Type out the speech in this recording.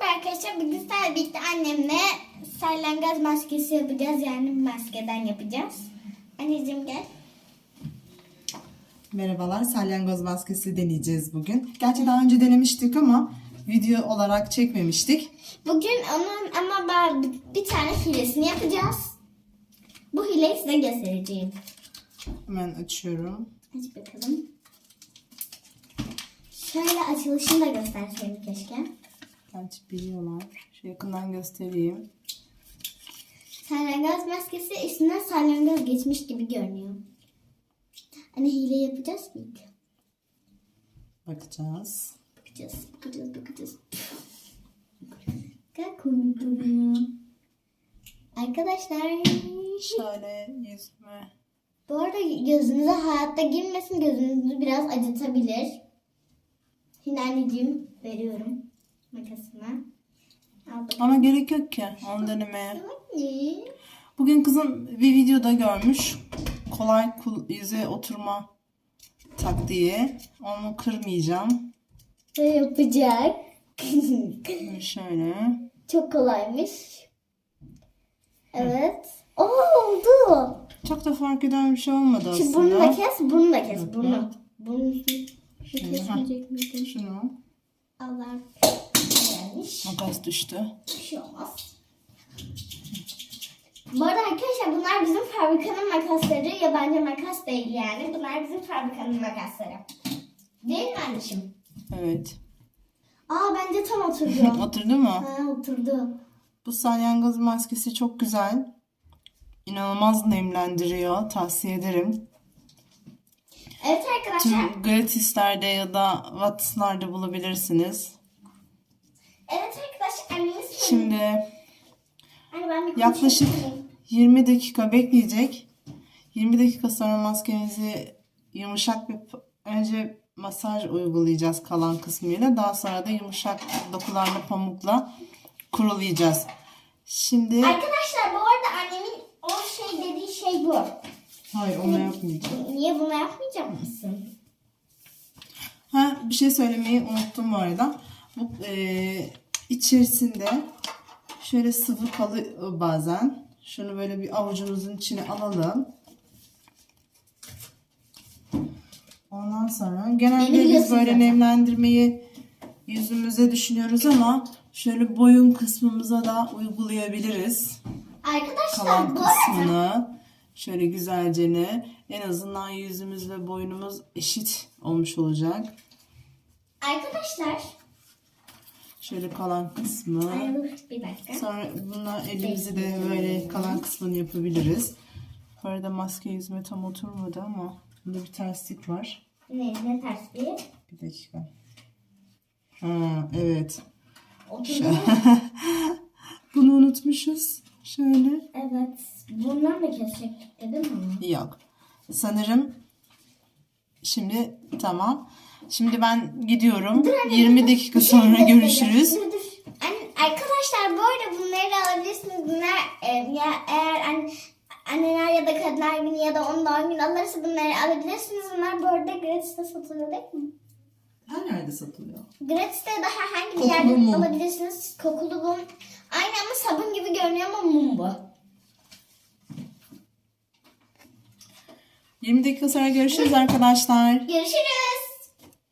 Merhaba arkadaşlar. Bugün sizlerle birlikte annemle salyangoz maskesi yapacağız. Yani maskeden yapacağız. Anneciğim gel. Merhabalar, salyangoz maskesi deneyeceğiz bugün. Gerçi daha önce denemiştik ama video olarak çekmemiştik. Bugün onun ama bir tane hilesini yapacağız. Bu hileyi size göstereceğim. Hemen açıyorum. Aç bakalım. Şöyle açılışını da gösterseydim keşke. Gerçi biliyorlar. Şu yakından göstereyim. Salyangoz maskesi üstünden salyangoz geçmiş gibi görünüyor. Anne hile yapacağız mı? Bakacağız. Bakacağız, bakacağız, bakacağız. Ne komik duruyor. Arkadaşlar, Şöyle yüzüme. bu arada gözünüze hayatta girmesin, gözünüzü biraz acıtabilir. Şimdi anneciğim veriyorum makasımı. Ama gerek yok ki onu denemeye. Bugün kızım bir videoda görmüş. Kolay yüze oturma taktiği. Onu kırmayacağım. Ne yapacak? Şöyle. Çok kolaymış. Evet. Oo oldu. Çok da fark eden bir şey olmadı Şimdi burnunu da aslında. kes, burnunu da kes. Burnu. Burnu şu kesmeyecek miydin? Şunu. Allah. Makas düştü. Bir şey olmaz. Bu arada arkadaşlar bunlar bizim fabrikanın makasları. Yabancı makas değil yani. Bunlar bizim fabrikanın makasları. Değil mi anneciğim? Evet. Aa bence tam oturdu. Oturdu mu? ha oturdu. Bu salyangoz maskesi çok güzel. İnanılmaz nemlendiriyor. Tavsiye ederim. Evet arkadaşlar. Tüm gratislerde ya da Watson'larda bulabilirsiniz. Şimdi yaklaşık konuşayım mı? 20 dakika bekleyecek. 20 dakika sonra maskemizi yumuşak bir önce masaj uygulayacağız kalan kısmıyla. Daha sonra da yumuşak dokularla pamukla kurulayacağız. Şimdi Arkadaşlar bu arada annemin o şey dediği şey bu. hayır onu yapmayacağım. Niye bunu yapmayacak mısın? Ha bir şey söylemeyi unuttum bu arada. Bu e, içerisinde şöyle sıvı kalıyor bazen. Şunu böyle bir avucumuzun içine alalım. Ondan sonra genelde biz böyle nemlendirmeyi yüzümüze düşünüyoruz ama şöyle boyun kısmımıza da uygulayabiliriz. Arkadaşlar Kalan bu arada kısmını şöyle güzelce ne en azından yüzümüz ve boynumuz eşit olmuş olacak. arkadaşlar Şöyle kalan kısmı. Bir dakika. Sonra bununla elimizi de böyle kalan kısmını yapabiliriz. Bu arada maske yüzüme tam oturmadı ama bunda bir terslik var. Ne, ne ters bir? Dakika. Ha evet. Oturdu mu? Bunu unutmuşuz. Şöyle. evet. Bundan mı kesecektik dedim ama. Yok. Sanırım şimdi tamam. Şimdi ben gidiyorum. 20 dakika sonra görüşürüz. Dur dur. An- arkadaşlar bu arada bunları alabilirsiniz. Bunlar e, ya eğer an, anneler ya da kadınlar günü ya da onun doğum günü alırsa bunları alabilirsiniz. Bunlar bu arada gratis'te satılıyor değil mi? Her yerde satılıyor. Gratis'te de herhangi bir yerde mum. alabilirsiniz. Kokulu mum. Aynı ama sabun gibi görünüyor ama mum bu. 20 dakika sonra görüşürüz arkadaşlar. Görüşürüz.